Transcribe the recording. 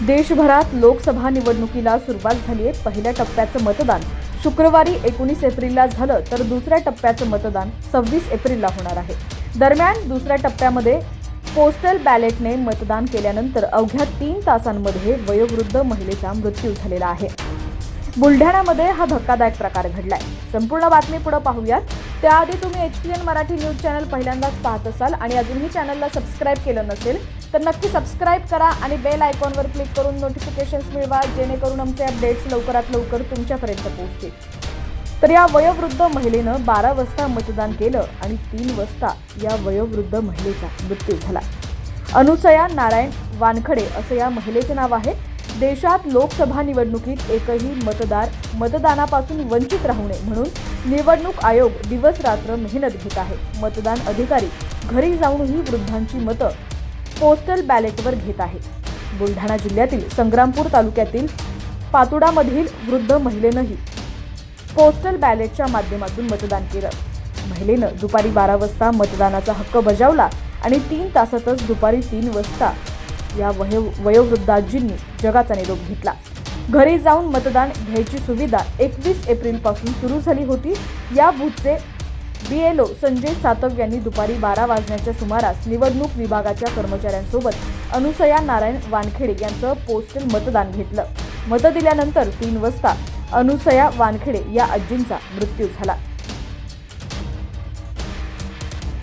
देशभरात लोकसभा निवडणुकीला सुरुवात झाली आहे. पहिल्या टप्प्याचं मतदान शुक्रवारी एकोणीस एप्रिलला झालं तर दुसऱ्या टप्प्याचं मतदान सव्वीस एप्रिलला होणार आहे. दरम्यान दुसऱ्या टप्प्यामध्ये पोस्टल बॅलेटने मतदान केल्यानंतर अवघ्या तीन तासांमध्ये वयोवृद्ध महिलेचा मृत्यू झालेला आहे. बुलढाण्यामध्ये हा धक्कादायक प्रकार घडलाय. संपूर्ण बातमी पुढे पाहूयात. त्याआधी तुम्ही H P N Marathi news channel पहिल्यांदाच पाहत असाल आणि अजूनही चॅनलला सबस्क्राईब केलं नसेल तर नक्की सबस्क्राईब करा आणि बेल आयकॉनवर क्लिक करून नोटिफिकेशन्स मिळवा जेणेकरून आमचे अपडेट्स लवकरात लवकर तुमच्यापर्यंत पोहोचतील. तर या वयोवृद्ध महिलेनं बारा वाजता मतदान केलं आणि तीन वाजता या वयोवृद्ध महिलेचा मृत्यू झाला. अनुसया नारायण वानखडे असं या महिलेचं नाव आहे. देशात लोकसभा निवडणुकीत एकही मतदार मतदानापासून वंचित राहू नये म्हणून निवडणूक आयोग दिवस रात्र मेहनत घेत आहे. मतदान अधिकारी घरी जाऊनही वृद्धांची मतं पोस्टल बॅलेटवर घेत आहे. बुलढाणा जिल्ह्यातील संग्रामपूर तालुक्यातील पातुडामधील वृद्ध महिलेनंही पोस्टल बॅलेटच्या माध्यमातून मतदान केलं. महिलेनं दुपारी बारा वाजता मतदानाचा हक्क बजावला आणि तीन तासातच दुपारी तीन वाजता या वयो वयोवृद्ध आजींनी जगाचा निरोप घेतला. घरी जाऊन मतदान घ्यायची सुविधा एकवीस एप्रिलपासून सुरू झाली होती. या बूथचे B L O Sanjay Satav यांनी दुपारी बारा वाजण्याच्या सुमारास निवडणूक विभागाच्या कर्मचाऱ्यांसोबत अनुसया नारायण वानखेडे यांचं पोस्टल मतदान घेतलं. मतं दिल्यानंतर तीन वाजता अनुसया वानखेडे या आजींचा मृत्यू झाला.